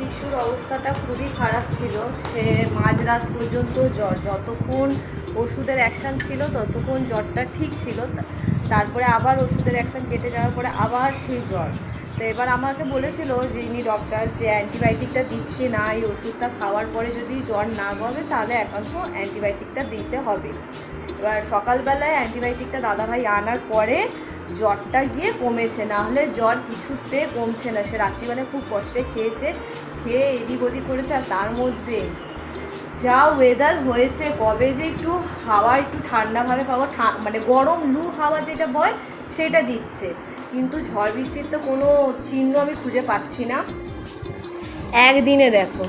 রিশুর অবস্থাটা খুবই খারাপ ছিল। সে মাঝরাত পর্যন্ত জ্বর, যতক্ষণ ওষুধের অ্যাকশান ছিল ততক্ষণ জ্বরটা ঠিক ছিল। তারপরে আবার ওষুধের অ্যাকশান কেটে যাওয়ার পরে আবার সেই জ্বর। তো এবার আমাকে বলেছিল যে, ইনি ডক্টর যে অ্যান্টিবায়োটিকটা দিচ্ছে না, এই ওষুধটা খাওয়ার পরে যদি জ্বর না কমে, তাহলে একান্ত অ্যান্টিবায়োটিকটা দিতে হবে। এবার সকালবেলায় অ্যান্টিবায়োটিকটা দাদাভাই আনার পরে জ্বরটা গিয়ে কমেছে, না হলে জ্বর কিছুতে কমছে না। সে রাত্রিবেলা খুব কষ্টে খেয়েছে, খেয়ে এদিক ওদিক করেছে আর তার মধ্যে যা ওয়েদার হয়েছে, কবে যে একটু হাওয়া, একটু ঠান্ডাভাবে পাবো মানে গরম লু হাওয়া যেটা বয়, সেটা দিচ্ছে। কিন্তু ঝড় বৃষ্টির তো কোনো চিহ্ন আমি খুঁজে পাচ্ছি না। একদিনে দেখো,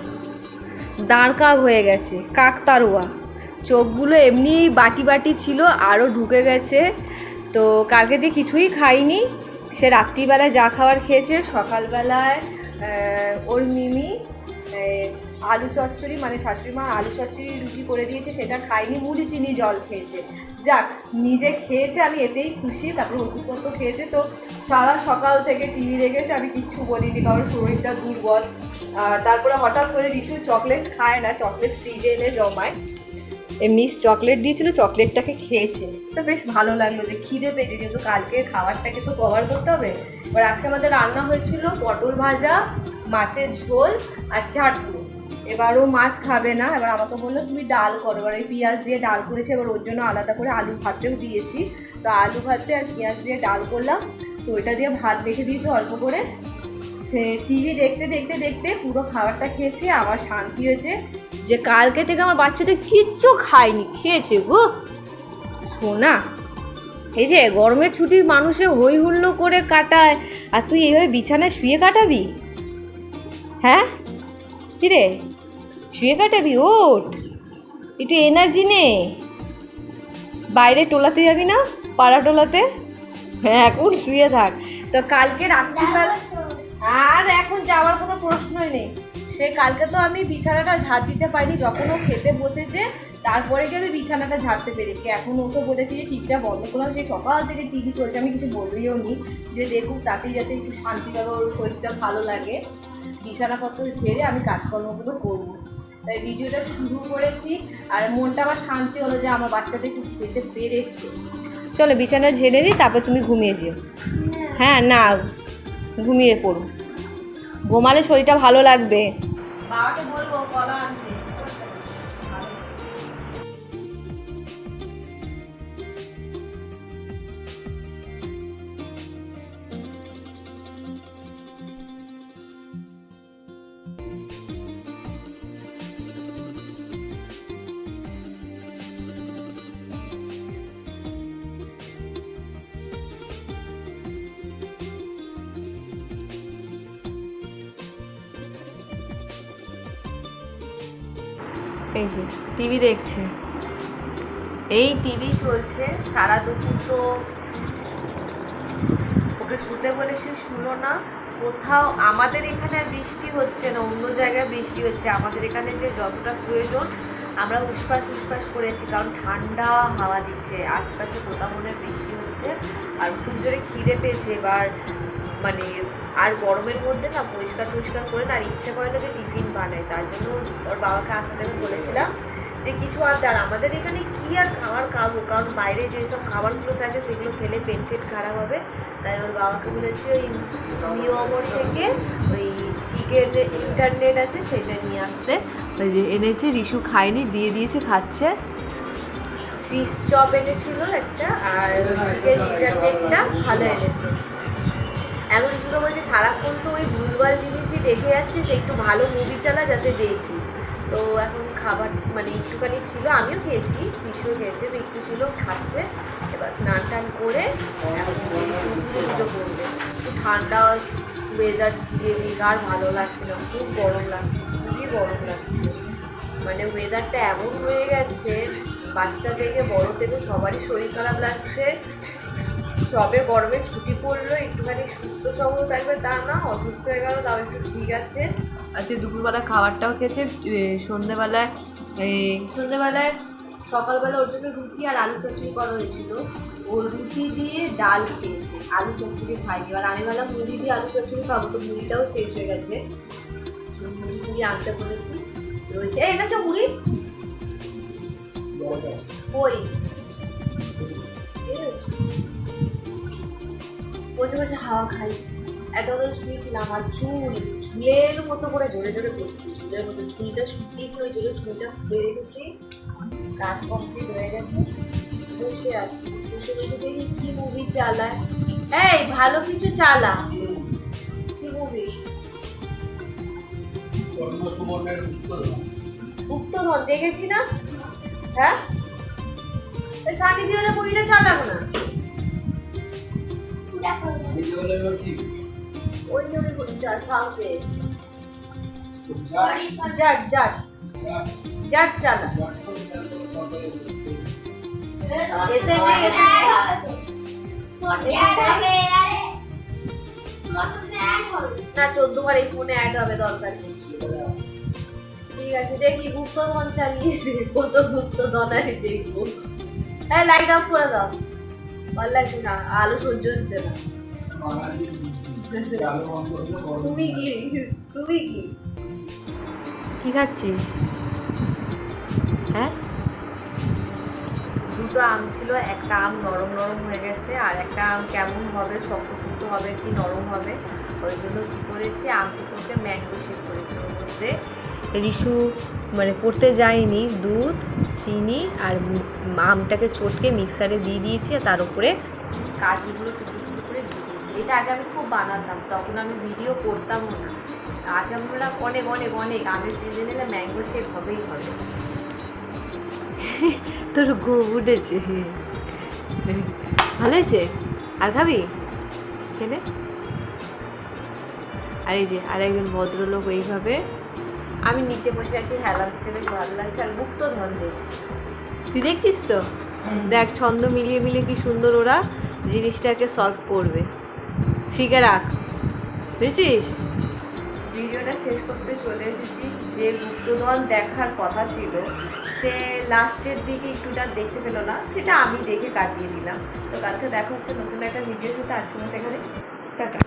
দাঁড় কাক হয়ে গেছে কাকতারুয়া চোখগুলো এমনি বাটি বাটি ছিল আরও ঢুকে গেছে। তো কালকে দিয়ে কিছুই খাইনি। সে রাত্রিবেলায় যা খাবার খেয়েছে, সকালবেলায় ওর মিমি আলু চচ্চড়ি মানে শাশুড়ি মা আলু চচ্চড়ি রুটি করে দিয়েছে, সেটা খাইনি, মুড়ি, চিনি, জল খেয়েছে। যাক, নিজে খেয়েছে, আমি এতেই খুশি, তারপর ওষুধপত্র খেয়েছে, তো সারা সকাল থেকে টিভি দেখেছে, আমি কিচ্ছু বলিনি, কারণ শরীরটা দুর্বল। আর তারপরে হঠাৎ করে রিশু চকলেট খায় না চকলেট ফ্রিজে এনে জমায়। মিস চকলেট দিয়েছিল চকলেটটাকে খেয়েছে। তো বেশ ভালো লাগল যে খিদে পেয়েছে, যেহেতু কালকে খাবারটাকে তো কভার করতে হবে। এবার আজকে আমাদের রান্না হয়েছিল পটল ভাজা, মাছের ঝোল আর চাটনি। এবার ও মাছ খাবে না, এবার আমাকে বলল, তুমি ডাল করো। এবার ওই পেঁয়াজ দিয়ে ডাল করেছে, এবার ওর জন্য আলাদা করে আলু ভাতেও দিয়েছি। তো আলু ভাতে আর পেঁয়াজ দিয়ে ডাল করলাম। তো ওইটা দিয়ে ভাত রেখে দিয়েছি অল্প করে। সে টিভি দেখতে দেখতে দেখতে পুরো খাবারটা খেয়েছে আবার শান্তি হয়েছে। যে কালকে থেকে আমার বাচ্চাটা কিচ্ছু খায়নি খেয়েছে গো। শোনা এই যে গরমের ছুটি মানুষে হই হুল্লো করে কাটায় আর তুই এইভাবে বিছানায় শুয়ে কাটাবি? হ্যাঁ? কিরে শুয়ে কাটাবি? ওঠ একটু এনার্জি নে। বাইরে টোলাতে যাবি না? পাড়া টোলাতে? হ্যাঁ এখন শুয়ে থাক। তো কালকে রাত্রিবেলা আর এখন যাওয়ার কোনো প্রশ্নই নেই। সে কালকে তো আমি বিছানাটা ঝাঁট দিতে পারিনি যখন ও খেতে বসেছে তারপরে গিয়ে আমি বিছানাটা ঝাড়তে পেরেছি। এখন ও তো বলেছি যে টিভিটা বন্ধ করলাম সেই সকাল থেকে টিভি চলছে আমি কিছু বললেও নি যে দেখুক তাতেই যাতে একটু শান্তি পাবে ওর শরীরটা ভালো লাগে। বিছানাপত্র ঝেড়ে আমি কাজকর্মগুলো করব। তাই ভিডিওটা শুরু করেছি আর মনটা আমার শান্তি হলো যে আমার বাচ্চাটা একটু খেতে পেরেছে। চলো বিছানা ঝেড়ে দিই তারপর তুমি ঘুমিয়ে যেও। হ্যাঁ। না ঘুমিয়ে পড়ো। ঘুমালে শরীরটা ভালো লাগবে। বাবাকে বলব কলা আনতে এই যে, টিভি দেখছে। এই টিভি চলছে, সারা দুপুর তো ওকে শুতে বলেছি শুনো না। কোথাও আমাদের এখানে বৃষ্টি হচ্ছে না, অন্য জায়গায় বৃষ্টি হচ্ছে। আমাদের এখানে যে যতটা প্রয়োজন, আমরা উসপাস উসপাস করেছি, কারণ ঠান্ডা হাওয়া দিচ্ছে, আশপাশে কোথাও মনে বৃষ্টি হচ্ছে। আর খুব জোরে খিদে পেয়েছে, এবার মানে আর গরমের মধ্যে না পরিষ্কার পরিষ্কার করে না আর ইচ্ছে করে না যে টিফিন বানায়, তার জন্য ওর বাবাকে আসতে আমি বলেছিলাম যে কিছু আর আমাদের এখানে কি আর খাবার খাব? কারণ বাইরে যেসব খাবারগুলো থাকে সেগুলো খেলে পেট ফেট খারাপ হবে। তাই ওর বাবাকে বলেছি ওই নিউ অমর থেকে ওই চিকের যে ইন্টারনেট আছে সেটা নিয়ে আসতে। ওই যে এনেছে রিশু খায়নি, দিয়ে দিয়েছে, খাচ্ছে। ফিশ চপ এনেছিল একটা আর চিকেন ইন্টারনেটটা ভালো এনেছে। এখন রিশুকে বলছে সারাক্ষণ তো ওই ভুলভাল জিনিসই দেখে যাচ্ছিস একটু ভালো মুভি চালা যাতে দেখি। তো এখন খাবার মানে একটুখানি ছিল, আমিও খেয়েছি রিশুও খেয়েছে, তো একটু ছিল, খাচ্ছে। এবার স্নান টান করে এখন পুজো করবে। ঠান্ডা ওয়েদার দিক, আর ভালো লাগছে না, খুব গরম লাগছে, খুবই গরম লাগছে। মানে ওয়েদারটা এমন হয়ে গেছে, বাচ্চা থেকে বড় থেকে সবারই শরীর খারাপ লাগছে। সবে গরমে ছুটি পড়ল একটুখানি সুস্থ সবল থাকবে তা না অসুস্থ হয়ে গেল তাও একটু ঠিক আছে। আজকে দুপুরবেলা খাবারটাও খেয়েছে সন্ধেবেলায় এই সন্ধেবেলায় সকালবেলা ওর জন্য রুটি আর আলু চচ্চড়ি করা হয়েছিল। ও রুটি দিয়ে ডাল খেয়েছে আলু চচ্চড়ি খাইনি এবার আমি বললাম মুড়ি দিয়ে আলু চচ্চড়ি খাব তো মুড়িটাও শেষ হয়ে গেছে। মুড়ি মুড়ি আনতে বলেছি। রয়েছে এই এনেছো মুড়ি? ওই বসে বসে হাওয়া খাই। এত ধরে শুয়েছিলাম আর চুল ঝুলের মতো করে জোরে জোরে পড়ছে ঝুলের মতো ঝুলটা শুকিয়েছে ওই জন্য ঝুলটা খুলে রেখেছি। কাজ কমপ্লিট হয়ে গেছে। বসে আছি। বসে বসে দেখি কি মুভি চালায়। এই ভালো কিছু চালা। কি মুভি গুপ্তধন দেখেছি না? হ্যাঁ? সানি দিওয়ালের বইটা চালাবো না? ওই যে ওই নেই, এতে না চোদ্দ বার এই ফোনে অ্যাড হবে দরকার নেই। ঠিক আছে দেখি গুপ্তধন চালিয়েছে কত গুপ্তধন আমি দেখব। হ্যাঁ লাইট অফ করে দাও। ভালো লাগছে না আলো সহ্য হচ্ছে না। তুমি কি? তুমি কি? কি খাচ্ছিস? হ্যাঁ? দুটো আম ছিল একটা আম নরম নরম হয়ে গেছে আর একটা আম কেমন হবে শক্ত হবে কি নরম হবে ওই জন্য কী করেছি আম দুটোকে ম্যাঙ্গো শেক করেছি ওর মধ্যে। রিশু মানে পড়তে যায়নি দুধ, চিনি আর আমটাকে চটকে মিক্সারে দিয়ে দিয়েছি আর তার উপরে কাজুগুলো টুকরো টুকরো করে দিয়ে দিয়েছি। এটা আগে আমি খুব বানাতাম, তখন আমি ভিডিও করতামও না। আগে আমরা অনেক অনেক অনেক আমের সিজন এলে ম্যাঙ্গো শেক হবেই হবে। তোর গো উঠেছে। ভালো হয়েছে? আর খাবি? খেলে? আর এই যে আর একজন ভদ্রলোক এইভাবে আমি নিচে বসে আছি হেলা দিতে বেশ ভালো লাগছে আর মুক্ত ধন দেখছি। তুই দেখছিস তো? দেখ, ছন্দ মিলিয়ে মিলিয়ে কি সুন্দর ওরা জিনিসটাকে সলভ করবে। শিখে রাখ। বুঝেছিস ভিডিওটা শেষ করতে চলে এসেছি। যে গুপ্তধন দেখার কথা ছিল, সে লাস্টের দিকে একটুটা দেখতে পেল না, সেটা আমি দেখে কাটিয়ে দিলাম। তো কালকে দেখা হচ্ছে নতুন একটা ভিডিও সাথে আসছি এখানে। টাটা।